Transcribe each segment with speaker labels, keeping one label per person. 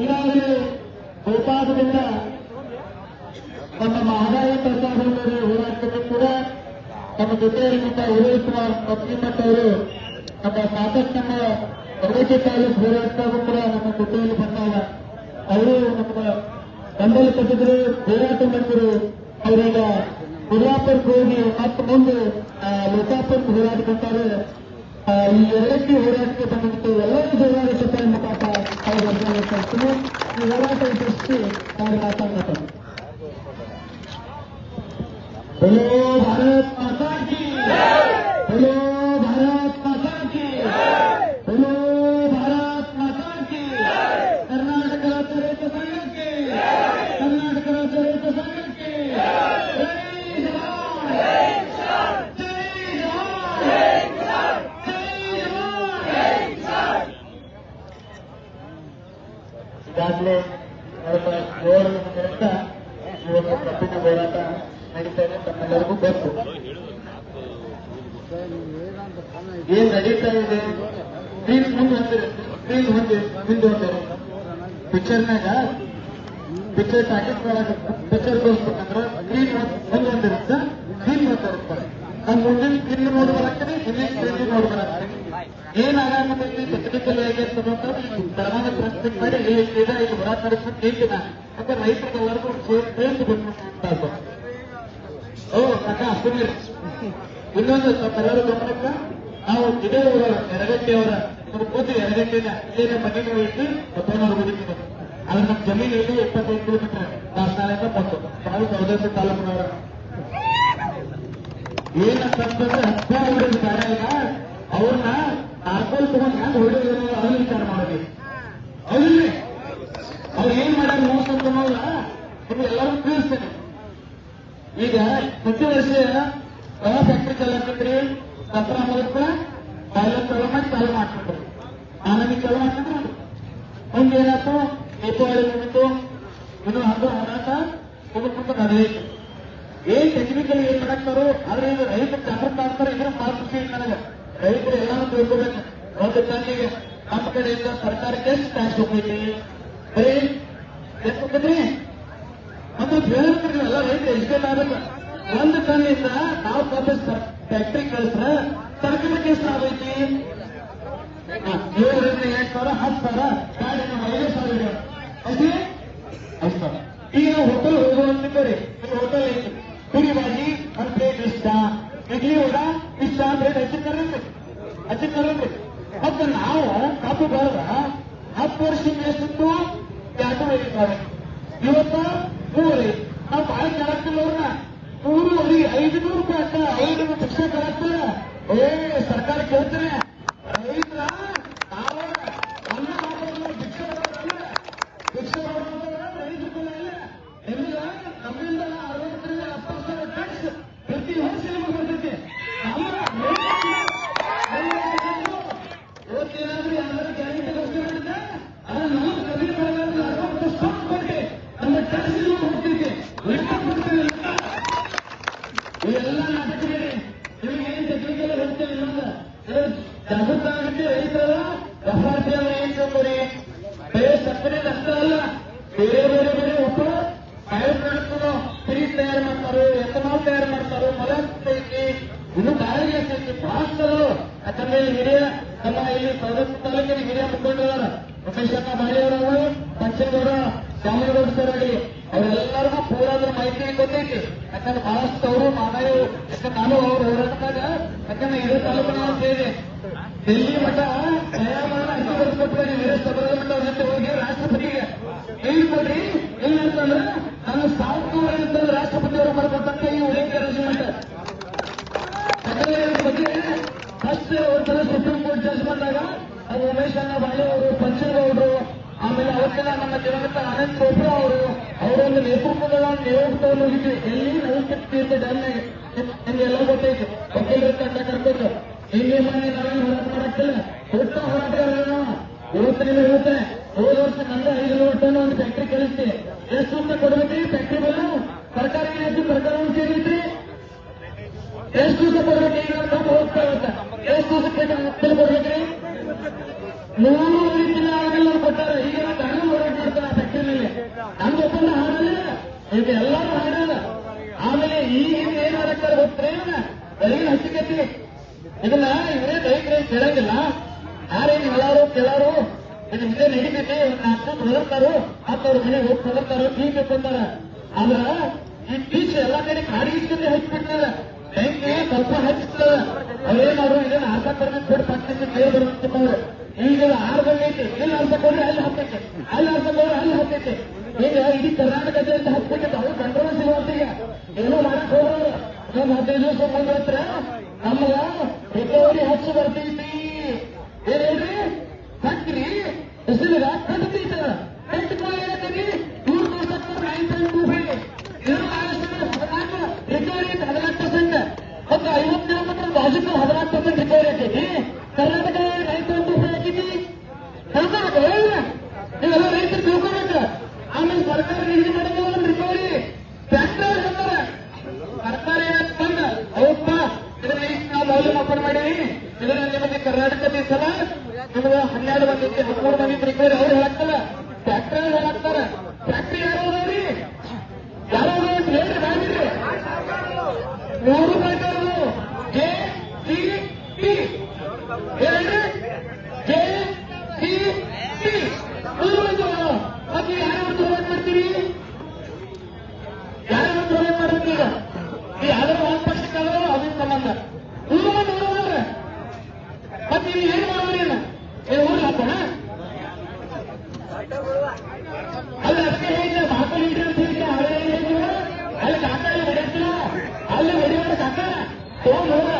Speaker 1: ಈಗಾಗಲೇ ಗೋಪಾಲದಿಂದ ನಮ್ಮ ಆದಾಯ ಪ್ರಸಾದದಲ್ಲಿ ಹೋರಾಟಕ್ಕೆ ಕೂಡ ತಮ್ಮ ಜೊತೆಯಲ್ಲಿದ್ದ ಉದಯ ಕುಮಾರ್ ಅವರು ನಮ್ಮ ಸಾಕಷ್ಟು ನಮ್ಮ ಹೊರಗಡೆ ತಾಲೂಕು ಹೋರಾಟಕ್ಕೂ ಕೂಡ ನಮ್ಮ ಜೊತೆಯಲ್ಲಿ ಬಂದಾಗ ಅವರು ನಮ್ಮ ಬೆಂಬಲ ಕೊಟ್ಟಿದ್ರು ಹೋರಾಟ ಮಾಡಿದ್ರು. ಅವರೀಗ ಕೊಲ್ಲಾಪುರಕ್ಕೆ ಹೋಗಿ ಮತ್ತೆ ಮುಂದೆ ಲೋಕಾಪುರಕ್ಕೆ ಹೋರಾಟ ಆ, ಈ ಎರಡಕ್ಕೆ ಹೋರಾಟಕ್ಕೆ ಬಂದಿತ್ತು ಎಲ್ಲರೂ ಹೋರಾಟ ಮುಖಾಂತರ Kalau dia nak tengok, dia orang tak tahu kalau dia datang apa. Oh, Bharat Mata ಏನ್ ನಡೀತಾ ಇದೆ? ಸ್ಕ್ರೀನ್ ಮುಂದೆ ಹೊಂದಿರಿ ಸ್ಕ್ರೀನ್ ಹೊಂದಿ ಮುಂದೆ ಹೊಂದಿರಿ. ಪಿಕ್ಚರ್ನಾಗ ಪಿಕ್ಚರ್ ಪ್ಯಾಕೆಟ್ ಒಳಗೆ ಪಿಕ್ಚರ್ ತೋರಿಸ್ಬೇಕಂದ್ರೆ ಸ್ಕ್ರೀನ್ ಮುಂದೆ ಹೊಂದಿರುತ್ತೆ ಸ್ಕ್ರೀನ್ ಬರ್ತಿರುತ್ತೆ ನಮ್ಮ ಮುಂದಿನ ಸ್ಕ್ರೀನ್ ನೋಡಿ ಬರಾಕ್ತೀನಿ ಹಿಂದಿನ ಸ್ಕ್ರೀನ್ ನೋಡಿ ಬರಾಕ್ತೀನಿ ಏನ್ ಆಗಾಮತೈತಿ ಟೆಕ್ನಿಕಲ್ ಆಗೈತೆ ಅಂತ ಧರ್ಮದ ಪ್ರಶ್ನೆ ಮಾಡಿ ಇದೆ ಇದು ಹೋರಾಟ ನಡೆಸ್ಬೇಕು ಹೇಳ್ತೀನಿ ಮತ್ತೆ ರೈತರಿಗೆಲ್ಲರಿಗೂ ಸೇರಿ ಬಂದು ಓ ಅಕ್ಕ ಸುಮ್ಮನೆ ಇನ್ನೊಂದು ತಮ್ಮೆಲ್ಲರೂ ಗಮನಕ್ಕ ನಾವು ಇದೇ ಊರ ಎರಗಟ್ಟಿ ಅವರ ನಮ್ಮ ಕೂತು ಎರಗಟ್ಟಿನ ಇಲ್ಲಿನ ಮನೆ ಇಟ್ಟು ಮತ್ತೊಂದು ಹುಡುಕಿದ್ರು ಆದ್ರೆ ನಮ್ಮ ಜಮೀನಲ್ಲಿ ಎಪ್ಪತ್ತೈದು ಕಿಲೋಮೀಟರ್ ದಾಸನಾಳದಿಂದ ಬಂತು ನಾವು ಸೌದತ್ತಿ ತಾಲೂಕಿನವರ. ಏನಂತಂದ್ರೆ ಹೊಡೆದ ಬೇಡ ಈಗ. ಅವ್ರನ್ನ ನಾಲ್ಕೈದು ತಗೊಂಡು ಹ್ಯಾಂಗ್ ಹೊಡೆಯೋದು ಅದನ್ನು ವಿಚಾರ ಮಾಡಬೇಕು ಹೌದಿಲ್ಲ ಅವ್ರು ಏನ್ ಮಾಡ್ಯಾರ ಮೋಸ ಅಂತ ನಿಮ್ಗೆ ಎಲ್ಲರೂ ತಿಳಿಸ್ತೇನೆ. ಈಗ ಪ್ರತಿ ವರ್ಷ ಯಾವ ಫ್ಯಾಕ್ಟ್ರಿ ಚಾಲು ದಸರಾ ಮೂಲಕ ಬಾಯ್ಲರ್ ಚಾಲು ಮಾಡಿ ಚಾಲು ಮಾಡ್ಕೊಂಡ್ರು ಆನಂದಿ ಚಾಲು ಮಾಡ್ಕೊಂಡ್ರು ಮುಂದೆ ಏನಾಯ್ತು? ದೀಪಾವಳಿ ಮುಗಿತು ಇನ್ನು ಹಬ್ಬ, ಹೋರಾಟ ಕುಟುಂಬ ನಡೆಯಿತು ಏನ್ ಟೆಕ್ನಿಕಲ್ ಏನ್ ಮಾಡಾಕ್ತಾರೋ ಆದ್ರೆ ಇದು ರೈತರು ಜಾಗೃತ ಮಾಡ್ತಾರೆ ಇದ್ರ ಭಾಳ ಖುಷಿ ಐತೆ ನನಗೆ. ರೈತರು ಎಲ್ಲಾನು ತಿಳ್ಕೊಬೇಕು. ಒಂದು ಟನ್ನಿಗೆ ನಮ್ಮ ಕಡೆಯಿಂದ ಸರ್ಕಾರಕ್ಕೆ ಎಷ್ಟು ಟ್ಯಾಕ್ಸ್ ಹೋಗ್ತೈತಿ ಬರೀ ಎಷ್ಟು ಹೋಗ್ತೈತ್ರಿ ಬೇರೆ ಎಲ್ಲ ರೈತರು ಎಷ್ಟೇ ಒಂದು ಟನ್ನಿಂದ ನಾವು ಕಬ್ಬು ಫ್ಯಾಕ್ಟ್ರಿ ಕಳಿಸ್ರ, ತರಕಾರಿ ಎಷ್ಟು ಆಗೈತಿ ಏಳರಿಂದ ಎಂಟು ಸಾವಿರ, ಹತ್ತು ಸಾವಿರ ಕಾಡಿನ ಐದು ಸಾವಿರ ಅಷ್ಟೇ ಐದು ಈಗ ನಾವು ಹೋಟೆಲ್ ಹೋಗುವಂತಿದ್ದೀರಿ ನಿಮ್ಮ ಹೋಟೆಲ್ ಐತಿ ಪೂರಿ ಬಾಜಿ ಒಂದು ಪ್ಲೇಟ್ ಇಷ್ಟ. ಇಡ್ಲಿ ಊಟ ಇಷ್ಟ ಅಂತ ಹೇಳಿ ಹಚ್ಚಿ ಕರೀರಿ ಹಚ್ಚಿ ಕರೀರಿ ಮತ್ತೆ ನಾವು ಕಬ್ಬು ಬೆಳೆದ ಹತ್ತು ವರ್ಷ ಎಷ್ಟಿತ್ತು ಎರಡೂವರೆ ಸಾವಿರ ಇವತ್ತು ಮೂರು. ನಾವು ಭಾಳ ಕೇಳಕ್ತಿಲ್ಲ ಅವ್ರನ್ನ ಐದು ನೂರು ರೂಪಾಯಿ ಐದು ಭಿಕ್ಷೆ ಕೇಳಕ್ತಾರ ಏ ಸರ್ಕಾರ ಕೇಳ್ತಾರೆ ರೈತರ ನಾವೇ ಅನ್ನ ಮಾಡೋದಲ್ಲ, ಭಿಕ್ಷೆ ಮಾಡೋದಲ್ಲ. ಭಿಕ್ಷೆ ಮಾಡೋದಲ್ಲ, ರೈತರ ಬೆಲೆ ಇಲ್ಲ. ನಿಮ್ಗೆ ನಮ್ಮಿಂದ ಅರವತ್ತರಿಂದ ಎಪ್ಪತ್ತು ಸಾವಿರ ಟ್ಯಾಕ್ಸ್ ಪ್ರತಿ ವರ್ಷ ನಿಮಗೆ ಬರ್ತೈತಿ ನಮ್ಮ ಇವತ್ತೇನಾದ್ರೂ ಯಾರು ಗ್ಯಾರಂಟಿ ಘೋಷಣೆ ಮಾಡಿದ್ರೆ ಅದು ನಮ್ಮ ಕಡಿಮೆ ಬೆಳೆಗಾರರು ಅರವತ್ತು ಸ್ಟಾಕ್ ಕೊಟ್ಟು ನಮ್ಮ ಟ್ಯಾಕ್ಸ್ ಹೋಗ್ತೈತಿ ಲೆಕ್ಕ ಕೊಡ್ತೀವಿ ಲೆಕ್ಕ ಇವೆಲ್ಲ ನಾಟಕಗಳೇ ನಿಮಗೆ ಏನ್ ಟೆಕ್ನಿಕಲ್ ಹೇಳ್ತೇವೆ ಇನ್ನೊಂದು ಇದು ಜಾಗೃತ ಆಗುತ್ತೆ ರೈತರ ಎಫ್ಆರ್ಪಿ ಅಂದ್ರೆ ಏನ್ ತಿಳ್ಕೊರಿ ಬೇರೆ ಸಕ್ಕರೆ ಅಷ್ಟೇ ಅಲ್ಲ ಬೇರೆ ಬೇರೆ ಬೇರೆ ಒಬ್ಬ ಬಯೋ ಪ್ರಾಡಕ್ಟ್ಗಳು ಫ್ರೀ ತಯಾರು ಮಾಡ್ತಾರೋ ಎಥನಾಲ್ ತಯಾರು ಮಾಡ್ತಾರೋ ಮೊಲಾಕ್ಸ್ ಐತಿ ಇನ್ನು ಬಾಯಿಗೆ ಐತಿ ಭಾಷರು ಯಾಕಂದ್ರೆ ಇಲ್ಲಿ ಹಿರಿಯ ನಮ್ಮ ಇಲ್ಲಿ ತಾಲೂಕಿನ ಹಿರಿಯ ಮುಖಂಡರ ಪ್ರೊಫೆಷನ್ ಬಾಳಿಯವರವರು ಪಂಚಗೌಡ ಶ್ಯಾಮಗೌಡ ಸರ್ ಹೇಳಿ ಅವರೆಲ್ಲರಿಗೂ ಪೂರಾದ್ರ ಮಾಹಿತಿ ಗೊತ್ತೈತಿ ಯಾಕಂದ್ರೆ ಬಹಳಷ್ಟು ಅವರು ಮಾನವರು ನಾನು ಅವ್ರ ಹೋರಾಟದಾಗ ಯಾಕಂದ್ರೆ ಇದೇ ತಾಲೂಕಿನ ಸೇರಿ ಡೆಲ್ಲಿ ಮಠ ನ್ಯಾಯಮಾನ ಅರ್ಜಿ ಬರ್ಸ್ಕೊಟ್ಬಿಡಿ ವೀರೇಶ್ ಸಬರದ ಮಠ ಅವ್ರ ಜೊತೆ ಹೋಗಿ ರಾಷ್ಟ್ರಪತಿಗೆ. ಏನ್ ಕೊಡ್ರಿ ಏನಂತಂದ್ರೆ ನಾನು ಸಾವಿರ ಅಂತಂದ್ರೆ ರಾಷ್ಟ್ರಪತಿ ಅವರು ಬರ್ಕೊಟ್ಟಂತ ಈ ಉಳಿಕೆ ಅರೇಂಜ್ಮೆಂಟ್ ಬಗ್ಗೆ ಫಸ್ಟ್ ಒಂದ್ಸಲ ಸುಪ್ರೀಂ ಕೋರ್ಟ್ ಜಡ್ಜ್ ಬಂದಾಗ ಅದು ಉಮೇಶ್ ಅಣ್ಣ ಬಾಳೆ ಅವರು ಪಂಚಗೌಡರು ಆಮೇಲೆ ಅವತ್ತೆಲ್ಲ ನಮ್ಮ ದಿವಂಗತ ಅನಂತ್ ಗೋಪುರ ಅವರು, ಅವರೊಂದು ನೇತೃತ್ವದ ನಿಯೋಗವನ್ನು ಹೋಗಿದ್ವಿ ಎಲ್ಲಿ? ನಲವತ್ತು ತೀರ್ಥ ಡ್ಯಾಮ್ನಾಗ ನಿಮ್ಗೆಲ್ಲ ಗೊತ್ತೈತಿ. ವಕೀಲರ ತಂಡ ಕರ್ಕೊಂಡು. ಹಿಂಗೆ ಮನೆ ನಾವೇನು ಹೋರಾಟ ಮಾಡಕ್ಕಿಲ್ಲ ಹುಟ್ಟ ಹೋರಾಟಗಾರರು ಇವತ್ತು ನಿಮಗೆ ಹೇಳ್ತೇನೆ ಹೋದ ವರ್ಷ ನಂದ ಐದು ನೂರು ಟನ್ ಒಂದು ಫ್ಯಾಕ್ಟ್ರಿ ಕಳಿಸ್ತಿ. ಎಷ್ಟು ಅಂತ ಕೊಡ್ಬೇಕ್ರಿ? ಫ್ಯಾಕ್ಟ್ರಿ ಬೆಲೆ? ಸರ್ಕಾರ ಏನಾಯ್ತು ಸರ್ಕಾರ ಸೇರಿದ್ರಿ ಎಷ್ಟು ದಿವಸ ಕೊಡ್ಬೇಕು ಈಗ ನಮ್ಮ ಹೋಗ್ತಾ ಇರುತ್ತೆ ಎಷ್ಟು ದಿವಸಕ್ಕೆ ಬಿಲ್ ಕೊಡ್ಬೇಕ್ರಿ ಮೂರು ರೀತಿಯ ಆಗಲ್ಲ ಕೊಟ್ಟಾರೆ ಈಗ ಕಣ್ಣು ಹೋರಾಟ ಹಾಡಲ್ಲ ಇದು ಎಲ್ಲರೂ ಹಾಡಲ್ಲ ಆಮೇಲೆ ಈಗಿನ ಏನ್ ಮಾಡಕ್ತಾರೆ ಗೊತ್ತೇ? ಬೆಳಗಿನ ಹಚ್ಚಿಕತ್ತಿ ಇದನ್ನ ಇವರೇ ರೈತರೇ ಕೇಳಂಗಿಲ್ಲ. ಯಾರೇನು ಹೇಳಾರು, ಕೇಳಾರು ಇದು ಇದೇ ನಡೀತೈತಿ ಒಂದ್ ನಾಲ್ಕು ಹೊದರ್ತಾರು ಹತ್ತು ಅವ್ರ ಮನೆಗೆ ಹೋಗಿ ಹೊದರ್ತಾರು ಟೀಕ್ ಬಂದಾರ ಆದ್ರ ಈ ಟೀಚ್ ಎಲ್ಲಾ ಕಡೆ ಕಾಡಿಗೆ ಹಚ್ಚಿಬಿಡ್ತಾರ ಬೆಂಕಿ ಸ್ವಲ್ಪ ಹಚ್ಚಿಸ್ತಾರ. ಅವ್ರೇನಾದ್ರು ಇದನ್ನ ಆರ್ಸಕ್ ಬರ್ಬೇಕು ಕೊಟ್ಟು ಕೇಳಿ ಬರ್ಬೇಕು ಈಗ ಆರು ಇಲ್ಲಿ ಆರ್ಸಕ್ ಹೋದ್ರೆ ಅಲ್ಲಿ ಹತ್ತೈತೆ. ಅಲ್ಲಿ ಹೋದ್ರೆ ಅಲ್ಲಿ ಹತ್ತೈತೆ. ಈಗ ಇಡೀ ಕರ್ನಾಟಕದಿಂದ ಹತ್ಬಿಟ್ಟಿತ್ತು ಅವ್ರು ಕಂಟ್ರೋಲ್ ಸಿಗುವಂತ ಈಗ. ಏನೋ ಮಾಡಕ್ ಹೋಗೋರು ಇನ್ನೊಂದು ಹದಿನೈದು ದಿವಸ ಮುಂದೆ ಹತ್ರ ನಮ್ಗ ರಿಕವರಿ ಹೆಚ್ಚು ಬರ್ತೈತಿ ಏನ್ ಹೇಳ್ರಿ? ಬಿಸಿಲಿಗ ಕಟ್ಟತೈತ ಕಟ್ಟಿಕೊಂಡು ಏನಂತೀರಿ ಇವ್ರು ತೋರ್ಸಕ್ಕೆ ನೈನ್ ಪಾಯಿಂಟ್ ಟೂ ಫೈವ್ ಇವರು ಹದಿನಾಲ್ಕು ರಿಕವರಿ ಐತೆ ಹದಿನಾಲ್ಕು ಪರ್ಸೆಂಟ್ ಮತ್ತು ಐವತ್ತು ಕಿಲೋಮೀಟರ್ ಬಾಜುಕು ಹದಿನಾಲ್ಕು ಪರ್ಸೆಂಟ್ ರಿಕವರಿ ಆಗೈತಿ Karnataka nine point two five ಆಗೈತಿ ತಿಳ್ಕೊಬೇಕು ಹೇಳಿಲ್ಲ ನೀವೆಲ್ಲ ರೈತರು ತಿಳ್ಕೊಬೇಕು ಆಮೇಲೆ ಸರ್ಕಾರ ನಿಗದಿ ಮಾಡಿದ ಒಂದು ರಿಕವರಿ ಟ್ರ್ಯಾಕ್ಟರ್ ಹೇಳ್ತಾರೆ ಸರ್ಕಾರ ಏನಂತ ಬಂದ ಹೌದಪ್ಪ ಇದನ್ನ ಈಗ ನಾವು ಮೌಲ್ಯಮಾಪನ ಮಾಡೀವಿ ಇದನ್ನ ನಿಮಗೆ ಕರ್ನಾಟಕದ ಸಲ ನಿಮಗೆ ಹನ್ನೆರಡು ಮಂದಿ ಹದಿಮೂರು ಮಂದಿ ಪ್ರಿಪೇರ್ ಅವ್ರು ಹೇಳಕ್ತಲ್ಲ ಟ್ರ್ಯಾಕ್ಟರ್ ಹೇಳಕ್ತಾರ ಟ್ರ್ಯಾಕ್ಟರ್ ಯಾರು ಅದಾವ್ರಿ ಯಾರು ಅದಾವ ಅಂತ ಹೇಳ್ರಿ ಮಾಡಿರಿ ಮೂರು ಪ್ರಕಾರಗಳು ಜೆ ಸಿ ಟಿ ಹೇಳ್ರಿ ಜೆ ಸಿ ಟಿ ಮೂರು ಬಂದವು ಮತ್ತೆ ಯಾರು ಹೋರಾಟ ಮಾಡ್ತೀವಿ ಯಾರು ಹೋರಾಟ ಮಾಡ್ಬೇಕು ಈಗ ಈ ಯಾವ್ದಾರ ಒಂದು ಪಕ್ಷಕ್ಕಾದ್ರೂ ಅದಕ್ಕೆ ಸಂಬಂಧ ಮೂರು ಮಂದಿ ಹೋರಾಡ್ರೆ ಮತ್ತೆ ನೀವು ಏನ್ ಮಾಡೋದ್ರಿ ಏನು ಊರಿಗೆ ಹಾಕೋಣ ಅಲ್ಲಿ ಅದಕ್ಕೆ ಹೇಳಿದ್ರೆ ಬಾಕಲು ಹಿಡ್ರಿ ಅಂತ ಹೇಳಿದ್ರೆ ಅವರೇ ಹೇಳಿದ್ರು ಅಲ್ಲಿ ಕಾಕ ಅಲ್ಲಿ ಹೊಡೆಯುತ್ತಿಲ್ಲ ಅಲ್ಲಿ ಹೊಡೆಯೋಣ ಕಾಕ ತಗೊಂಡ್ ಹೋಗ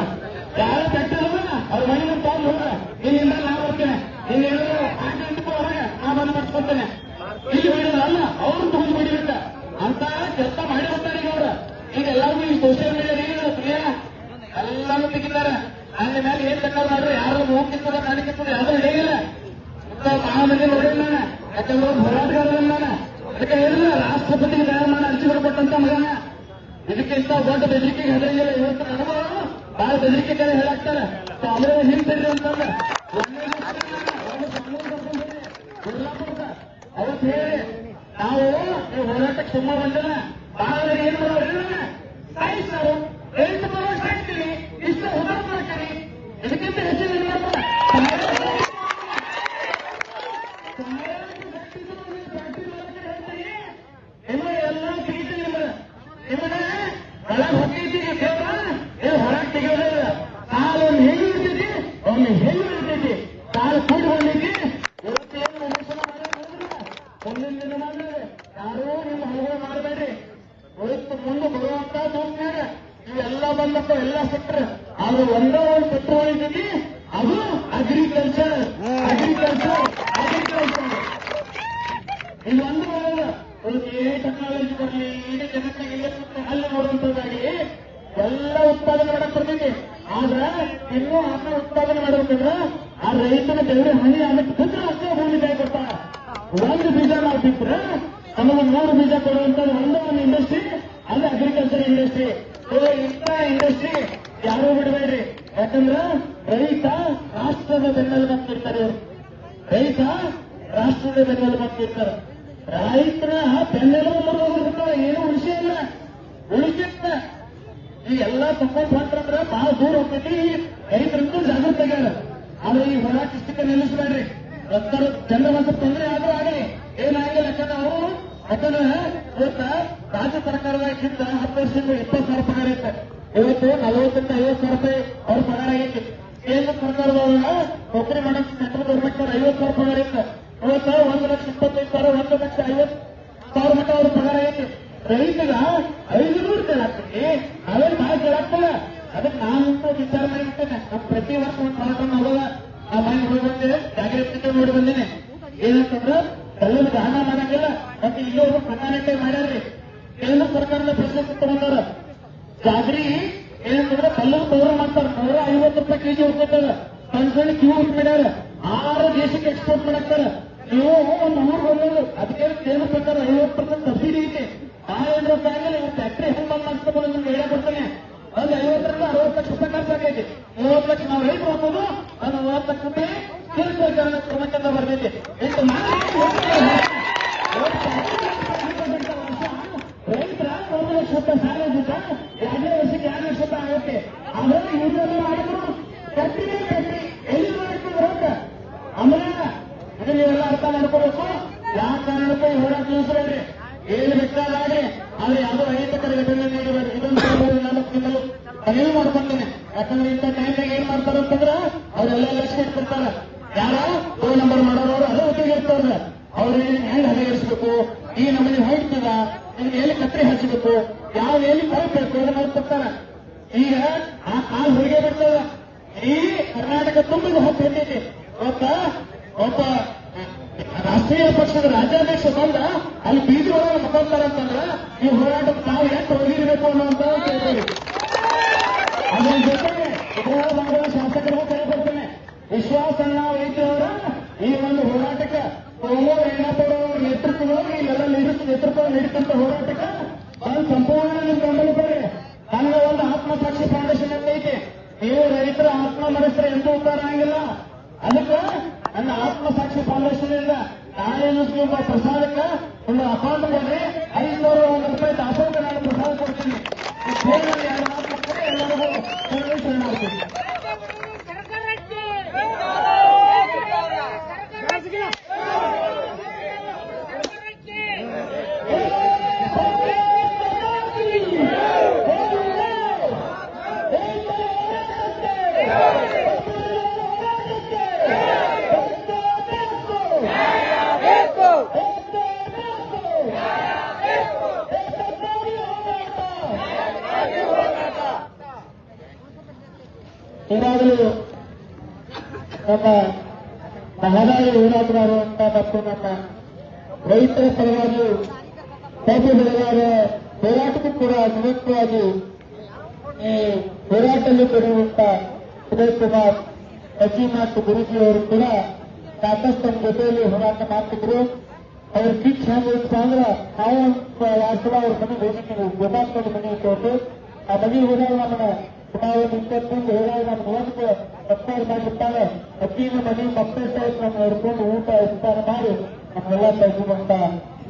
Speaker 1: ಯಾರು ಬೆಟ್ಟ ಹೋಗೋಣ ಅವ್ರ ಮನೆ ಮುಂದೆ ತಗೊಂಡ್ ಹೋಗ ಇಲ್ಲಿಂದ ನಾ ಹೋಗ್ತೇನೆ ಇಲ್ಲಿ ಹೇಳಿದ್ರು ಆಕೆ ಇಂಟು ಹೊರಗೆ ನಾ ಬಂದು ಮಾಡ್ಸ್ಕೊತೇನೆ ಇಲ್ಲಿ ಹೊಡಿಯೋದು ಅಲ್ಲ ಅವ್ರು ತಗೊಂಡು ಹೊಡಿಬೇಕ ಅಂತ ಮಾಡಿ ಹೋಗ್ತಾರೆ ಈಗ ಅವ್ರ. ಈಗ ಎಲ್ಲರಿಗೂ ಈ ಸೋಷಿಯಲ್ ಮೀಡಿಯಾ ಏನಿಲ್ಲ ಪ್ರಿಯ? ಎಲ್ಲರೂ ತೆಗಿತಾರೆ ಅಲ್ಲಿ ಮೇಲೆ ಏನ್ ತಕ್ಕ ಮಾಡ್ರಿ? ಯಾರು ಹೋಗ್ತಿರ್ತದ ಕಾಣಿಸ್ತದ ಯಾರು ಹಿಡಿಯಿಲ್ಲ ಮಹಾಮಂದಿ ನೋಡಿಲ್ಲ ನಾನು ಯಾಕಂದ್ರೆ ಅವ್ರು ಹೋರಾಟಗಾರರಲ್ಲ ನಾನು? ಅದಕ್ಕೆ ಹೇಳಿಲ್ಲ ರಾಷ್ಟ್ರಪತಿಗೆ ತಯಾರು ಮಾಡಿ ಅರ್ಜಿ ಕೊಟ್ಟಂತ ಮಗನ. ಇದಕ್ಕಿಂತ ದೊಡ್ಡ ಬೆದರಿಕೆ ಹೆದರಿಗಿಲ್ಲ ಇವತ್ತು ನನಗೂ. ಬಹಳ ಬೆದರಿಕೆ ಕಡೆ ಹೇಳಾಕ್ತಾರೆ. ಅವರೇ ಹಿಂತಿರ್ರಿ ಅಂತಂದ್ರೆ ಅವತ್ತು ಹೇಳಿ ನಾವು ಈ ಹೋರಾಟಕ್ಕೆ ತುಂಬ ಬಂದಿಲ್ಲ ಬಹಳ ಏನ್ ಮಾಡೋರು ನಾವು ಎಂಟು ಬರೋ ಸಾಯ್ತೀವಿ ಇಷ್ಟು ಹೋರಾಟ ಮಾಡ್ತೀವಿ ಇದಕ್ಕಿಂತ ಹೆಚ್ಚಿನ ಏನ್ ಎಲ್ಲ ಸಿಗಿತು ನಿಮ್ಗೆ. ನಿಮ್ಮನ್ನ ಒಳಗೆ ಹೋಗ್ತೈತಿ ದೇವ್ರ ಇದು ಹೊರಗೆ ತೆಗೆಯೋದಿಲ್ಲ ಕಾಲು ಒಂದು ಹೆಣ್ಣು ಇರ್ತೈತಿ ಒಂದು ಹೆಣ್ಣು ಇರ್ತೈತಿ ಕಾಲು ಬಂದೈತಿ ಇವತ್ತೇನು ವಿಮರ್ಶನ ಮಾಡೋದಿಲ್ಲ ಮುಂದಿನ ದಿನ ಮಾಡಿದ್ರೆ ಯಾರೂ ನಿಮ್ಮ ಹಲವು ಮಾಡಬೇಡ್ರಿ ಇವತ್ತು ಮುಂದೆ ಬರುವಂತ ಸಂಸ್ಥೆಯಾಗ ಇವೆಲ್ಲ ಬಂದಪ್ಪ ಎಲ್ಲ ಸೆಕ್ಟರ್ ಆದ್ರೆ ಒಂದೇ ಒಂದು ಸೆಕ್ಟರ್ ಉಳಿತೈತಿ ಅದು ಅಗ್ರಿಕಲ್ಚರ್ ಅಗ್ರಿಕಲ್ಚರ್ ಅಗ್ರಿಕಲ್ಚರ್ ಇದು ಒಂದು ಬರೋದು ಒಂದು ಏನೇ ಟೆಕ್ನಾಲಜಿ ಬರಲಿ ಇಡೀ ಜಗತ್ತಿಗೆ ಎಲ್ಲ ಸುತ್ತ ಅಲ್ಲಿ ನೋಡುವಂತದ್ದಾಗಿ ಎಲ್ಲ ಉತ್ಪಾದನೆ ಮಾಡಕ್ ಬರ್ತೈತಿ ಆದ್ರೆ ಇನ್ನೂ ಅನ್ನ ಉತ್ಪಾದನೆ ಮಾಡಬೇಕಂದ್ರ ಆ ರೈತನ ಬೆಳೆ ಹನಿ ಆಗಕ್ಕೆ ಬಿದ್ರೆ ಅಷ್ಟೇ ಭೂಮಿ ಕೈ ಒಂದು ಬೀಜ ನಾವು ಬಿಟ್ರೆ ನಮಗೆ ಮೂರು ಬೀಜ ಕೊಡುವಂತ ಒಂದೇ ಒಂದು ಇಂಡಸ್ಟ್ರಿ ಅಲ್ಲಿ ಅಗ್ರಿಕಲ್ಚರ್ ಇಂಡಸ್ಟ್ರಿ ಇಂಥ ಇಂಡಸ್ಟ್ರಿ ಯಾರೂ ಬಿಡಬೇಡ್ರಿ. ಯಾಕಂದ್ರ ರೈತ ರಾಷ್ಟ್ರದ ಬೆನ್ನೆಲುಬು ಬಂದಿರ್ತಾರೆ ರೈತ ರಾಷ್ಟ್ರದ ಬೆನ್ನೆಲುಬು ಬಂದಿರ್ತಾರೆ ರೈತರ ಬೆನ್ನೆಲುಬು ಮುರಿದೋಗಿರ್ತಾವ ಏನೂ ವಿಷಯ ಇಲ್ಲ. ಉಳಿಸಿತ್ತ ಈ ಎಲ್ಲ ತಗೊಂಡ್ ಹೊಂಟ್ರಂದ್ರ ಬಹಳ ದೂರ ಹೋಗ್ತೈತಿ. ರೈತರಂತೂ ಜಾಗೃತಿ ಆಗ್ಯಾರ. ಆದ್ರೆ ಈ ಹೋರಾಟ ಇಷ್ಟಕ್ಕೆ ನಿಲ್ಲಿಸಬೇಡ್ರಿ. ರೈತರು ಒಂದು ತೊಂದರೆ ಆದ್ರೂ ಆಗಲಿ ಏನಾಗಿಲ್ಲ ಯಾಕಂದ್ರೆ ಅವರು ಯಾಕಂದ್ರೆ ಇವತ್ತ ರಾಜ್ಯ ಸರ್ಕಾರದಾಗಿಂತ ಹತ್ತು ವರ್ಷದಿಂದ ಇಪ್ಪತ್ತು ಸಾವಿರ ಪಗಾರ ಐತೆ ಇವತ್ತು ನಲವತ್ತರಿಂದ ಐವತ್ತು ಸಾವಿರ ರೂಪಾಯಿ ಅವ್ರ ಪಗಾರ ಆಗೈತಿ. ಕೇಂದ್ರ ಸರ್ಕಾರದವರ ನೌಕರಿ ಮಾಡೋ ಸೆಂಟ್ರಲ್ ಗೌರ್ಮೆಂಟ್ ಐವತ್ತು ಸಾವಿರ ಪಗಾರ ಐತೆ ಇವತ್ತು ಒಂದು ಲಕ್ಷ ಇಪ್ಪತ್ತೈದು ಸಾವಿರ, ಒಂದು ಲಕ್ಷ ಐವತ್ತು ಸಾವಿರ ಮಟ್ಟ ಅವ್ರ ಪಗಾರ ಐತಿ ರೈತಗ ಐದು ನೂರು ಕೇಳಾಗ್ತೈತಿ ಅವೇನ್ ಭಾಳ ಕೇಳಾಗ್ತದ ಅದಕ್ಕೆ ನಾನಂತೂ ವಿಚಾರ ನಮ್ ಪ್ರತಿ ವರ್ಷ ಒಂದು ಕಾರ್ಯಕ್ರಮ ನೋಡೋದ ಆ ಮನೆ ನೋಡಿ ಬಂದೆ ಜಾಗೃತಿ ನೋಡಿ ಬಂದೇನೆ. ಏನಂತಂದ್ರ, ಎಲ್ಲರೂ ದಾನ ಮಾಡಂಗಿಲ್ಲ. ಮತ್ತೆ ಇಲ್ಲೋರು ಕರ್ನಾಟಕ ಮಾಡ್ಯಾರ್ರಿ. ಕೇಂದ್ರ ಸರ್ಕಾರದ ಪ್ರಶಸ್ತಿ ತಗೊಂಡಾರ ಜಾಗ್ರಿ, ಏನಂತಂದ್ರೆ ಕಲ್ಲೂರು ಪೌರ ಮಾಡ್ತಾರ. ನೂರ ಐವತ್ತು ರೂಪಾಯಿ ಕೆಜಿ ಹೋಗ್ತಾರ ಸಣ್ಣ ಸಣ್ಣ ಕ್ಯೂ ಮಾಡ್ಯಾರ. ಆರು ದೇಶಕ್ಕೆ ಎಕ್ಸ್ಪೋರ್ಟ್ ಮಾಡಾಕ್ತಾರ. ನೀವು ಒಂದು ಊರು ಬಂದವರು ಅದಕ್ಕೆ ಕೇಂದ್ರ ಸರ್ಕಾರ ಐವತ್ತು ಪರ್ಸೆಂಟ್ ಸಬ್ಸಿಡಿ ಐತಿ ಆ ಏಳು ರೂಪಾಯಿ ಆಗಲ್ಲ ಇವ್ರು ಫ್ಯಾಕ್ಟ್ರಿ ಹೆಂಗ್ ಬಂದ್ ಮಾಡ್ಸ್ಕೊಬೋದು ನಿಮ್ಗೆ ಹೇಳ ಕೊಡ್ತಾನೆ ಅದು ಐವತ್ತರಿಂದ ಅರವತ್ತು ಲಕ್ಷ ರೂಪಾಯಿ ಖರ್ಚಾಗೈತಿ ಮೂವತ್ತು ಲಕ್ಷ ನಾವು ರೈತರು ಹೋಗ್ಬೋದು ಅದು ಮೂವತ್ತು ಲಕ್ಷ ರೂಪಾಯಿ ಕೇಂದ್ರ ಸರ್ಕಾರದ ಕ್ರಮಕ್ಕಿಂತ ಬರ್ತೈತಿ ಎಷ್ಟು ಮಾತ್ರ ರೈತರ ಇದು ನೀವೆಲ್ಲ ಅರ್ಥ ಮಾಡ್ಕೋಬೇಕು ಯಾವ ನಿಲ್ಲಿಸಬೇಡ್ರಿ ಏನು ಬೇಕಾದಾಗ್ಲಿ ಆದ್ರೆ ಯಾವುದೋ ಅಹಿತಕರ ಘಟನೆ ನೀಡಬೇಡಿ ಇದೊಂದು ನಾನು ನಿಮ್ಮಲ್ಲಿ ಕಡಿಮೆ ಮಾಡ್ಕೊಂತೇನೆ ಯಾಕಂದ್ರೆ ಇಂಥ ಟೈಮ್ನಾಗ ಏನ್ ಮಾಡ್ತಾರ ಅಂತಂದ್ರೆ ಅವರೆಲ್ಲ ಲಕ್ಷ ಇಟ್ಬಿಡ್ತಾರ ಯಾರ? ಫೋನ್ ನಂಬರ್ ಮಾಡೋರು ಅದು ಉಪಯೋಗಿಸ್ತಾರ ಅವ್ರೇನು ಹೆಂಗ್ ಹದಗೆಡಿಸ್ಬೇಕು? ಈ ನಮಗೆ ಹೊಯ್ತದ ನಿಮ್ಗೆ ಎಲ್ಲಿ ಕತ್ರಿ ಹಚ್ಚಬೇಕು ಯಾವ ಎಲ್ಲಿ ಕಳಬೇಕು ಅದನ್ನ ನೋಡ್ತಿರ್ತಾರ ಈಗ ಆ ಕಾಲ್ ಹೊರಗೆ ಬಿಡ್ತದ ಈ ಕರ್ನಾಟಕ ತುಂಬಿದ ಹೊತ್ತು ಒಬ್ಬ ಒಬ್ಬ ರಾಷ್ಟ್ರೀಯ ಪಕ್ಷದ ರಾಜ್ಯಾಧ್ಯಕ್ಷ ಬಂದ, ಅಲ್ಲಿ ಬೀದಿ ಒಳಗೆ ಮುಖಂತಾರ ಅಂತಂದ್ರ ಈ ಹೋರಾಟ ತಾವು ಎಷ್ಟು ಹೋಗಿರ್ಬೇಕು ಅನ್ನೋಂತ ಕೇಳ್ತೀವಿ ಅದ್ರ ಜೊತೆಗೆ ಉಪಯೋಗ ಮಾಡುವ ಶಾಸಕರಿಗೂ ಕರೆ ಬರ್ತೇನೆ ವಿಶ್ವಾಸ ವೈದ್ಯ ಅವರ ಈ ಒಂದು ಹೋರಾಟಕ್ಕೆ ರೇಣಾಪುರ ಅವರ ನೇತೃತ್ವದೊಳಗೆ ಇಲ್ಲೆಲ್ಲ ನೇತೃತ್ವ ನೀಡಿದಂತ ಹೋರಾಟಕ್ಕೆ ನಾನು ಸಂಪೂರ್ಣ ನಿಮ್ಮ ಬೆಂಬಲ ಕೊಡ್ರಿ ಒಂದು ಆತ್ಮಸಾಕ್ಷಿ ಫೌಂಡೇಶನ್ ಅಂತ ಐತಿ. ನೀವು ರೈತರ ಆತ್ಮ ಮನಸ್ಸರ ಎಂದೂ ಉತ್ತಾರ ಆಗಿಲ್ಲ ಅದಕ್ಕೆ ಆತ್ಮಸಾಕ್ಷಿ ಫೌಂಡೇಶನ್ ಇಂದ ನಾಳೆ ಪ್ರಸಾದಕ್ಕೆ ಒಂದು ಅಕೌಂಟ್ ಐದುನೂರ ಒಂದು ರೂಪಾಯಿ ದಾಸೋಹ ನಾನು ಪ್ರಸಾದ ಕೊಡ್ತೀನಿ ಈ ಫೋನಲ್ಲಿ ಎರಡು ಮಾತು ಕೊಟ್ಟರೆ ಎಲ್ಲರಿಗೂ ಶರಣು ಶರಣಾರ್ಥಿ. ಈಗಾಗಲೇ ನಮ್ಮ ಮಹದಾಯಿ ಹೋರಾಟಗಾರರು ಅಂತ ಮತ್ತು ನಮ್ಮ ರೈತರ ಪರವಾಗಿ ಕಾಫಿ ಬೆಳೆಗಾರ ಹೋರಾಟಕ್ಕೂ ಕೂಡ ನಿಮಿತ್ತವಾಗಿ ಈ ಹೋರಾಟದಲ್ಲಿ ತೊಡಗುವಂತ ಸುರೇಶ್ ಕುಮಾರ್ ಅಜ್ಜಿ ಮತ್ತು ಗುರುಜಿ ಕೂಡ ಸಾಕಷ್ಟು ಜೊತೆಯಲ್ಲಿ ಹೋರಾಟ ಮಾಡ್ತಿದ್ರು. ಅವ್ರ ಕಿಚ್ ಹೆಂಗಿತ್ತು ಅಂದ್ರೆ ನಾವು ವಾಸ್ತವ ಅವ್ರ ಮನೆ ಹೋಗಿದ್ದೀವಿ. ಗೋಪಾಲ್ಕೊಂಡು ಮನೆ ಕೊಟ್ಟು ಆ ಮನೆ ಹೋದಾಗ ನಮ್ಮನ್ನ ಇಪ್ಪತ್ತೊಂದು ಹೋದಾಗ ನಮ್ಮ ಒಂದು ಸತ್ಕಾರ ಮಾಡಿರ್ತಾರೆ ಅಜ್ಜಿನ ಮನೆ ಮಕ್ಕಳ ಸಹಿತ ನಮ್ಮ ನೋಡ್ಕೊಂಡು ಊಟ ಉಪಚಾರ ಮಾಡಿ ನಮ್ಮೆಲ್ಲ ತೆಗೆದುಕೊಂಡ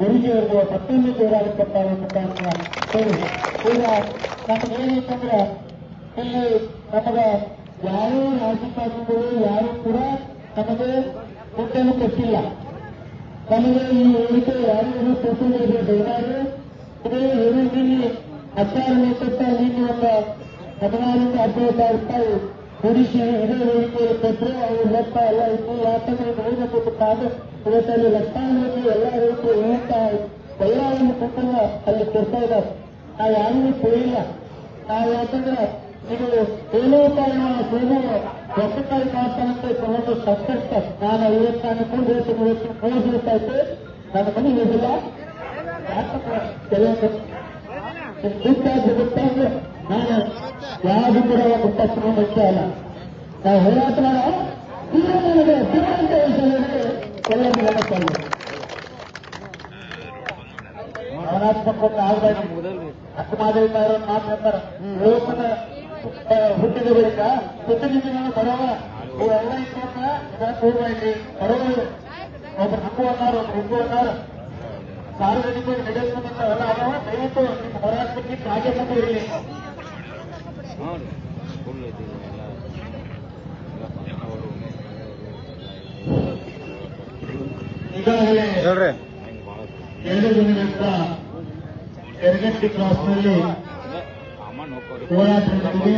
Speaker 1: ಗುರುಜಿ ಅವರಿಗೆ ಮತ್ತೊಂದು ಹೋರಾಟಕ್ಕೊಟ್ಟಾರೆ ಮುಖಾಂತರ ಹೇಳಿ ಈಗ ನಮಗೇನೈತಂದ್ರೆ ಇಲ್ಲಿ ನಮಗ ಯಾರೂ ರಾಜಕಾರಣಿಗಳು ಯಾರು ಕೂಡ ನಮಗೆ ದುಡ್ಡನ್ನು ಕೊಟ್ಟಿಲ್ಲ ನಮಗೆ ಈ ಹೇಳಿಕೆ ಯಾರಿಗೂ ಕೊಟ್ಟಿಲ್ಲ ಬೇಡಾರು ಇದೇ ಹೇಳಿದ್ದೀನಿ ಹತ್ತಾರು ನೇತೃತ್ವ ನೀನು ಒಂದು ಹದಿನಾರರಿಂದ ಹದಿನೈದು ಸಾವಿರ ರೂಪಾಯಿ ಕೂಡಿಸಿ ಇದೇ ಹೇಳಿಕೆಯಲ್ಲಿ ಕೊಟ್ಟರೆ ಅವ್ರ ಲೆಕ್ಕ ಎಲ್ಲ ಇತ್ತು ಯಾಕಂದ್ರೆ ನೋಡಿದ ಕಾದು ಇವತ್ತಲ್ಲಿ ಲಕ್ಷಾಂತರ ಎಲ್ಲ ರೀತಿಯ ಊಟ ಎಲ್ಲ ಒಂದು ಕುಟುಂಬ ಅಲ್ಲಿ ಕೊಡ್ತಾ ಇದ್ದಾರೆ ನಾವು ಯಾರಿಗೂ ಕೇಳಿಲ್ಲ ನಾವು ಯಾಕಂದ್ರೆ ಇದು ಏನೋ ಕಾರಣ ಸೇವೆ ಹೊಸಕಾಯಿ ಮಾಡ್ತಾನಂತ ತಗೊಂಡು ಸಂಕಷ್ಟ ನಾನು ಐವತ್ತು ಅನ್ಕೊಂಡು ಹೇಳ್ತೀನಿ ಇವತ್ತು ಮೂರು ದಿವಸ ಆಯ್ತು ನನ್ನ ಮನೆ ಹೋಗಿಲ್ಲ ಯಾಕಂದ್ರೆ ಕೆಲವೊಂದು ದುಡ್ಡ ಜಗತ್ತಂದ್ರೆ ನಾನು ಯಾವುದು ಕೂಡ ಒಂದು ತಕ್ಷಣ ಮುಖ್ಯ ಅಲ್ಲ. ನಾವು ಹೋರಾಟ ಮಾಡೋ ಸಿದ್ಧಾಂತ ವಿಷಯದಲ್ಲಿ ಎಲ್ಲರಿಗೂ ನೆನಪಲ್ಲ ಭಾವನಾತ್ಮಕ ಆಗಬೇಕು ಲೋಕದ ಆ, ಹುಟ್ಟಿದ ಬಳಿಕ ಬಡವ ಒಬ್ರು ಹಕ್ಕು ಅನ್ನಾರು ಅನ್ನಾರು ಸಾರ್ವಜನಿಕರು ಅವರು ದಯವಿಟ್ಟು ಹೋರಾಟಕ್ಕೆ ಮುಂದೆ ಇರಲಿ. ಈಗಾಗಲೇ
Speaker 2: ಹೇಳ್ರಿ.
Speaker 1: ಎರಡು ದಿನಗಳಿಂದ ಯರಗಟ್ಟಿ ಕ್ರಾಸ್ನಲ್ಲಿ ಹೋರಾಟ ನಡೆದಿದೆ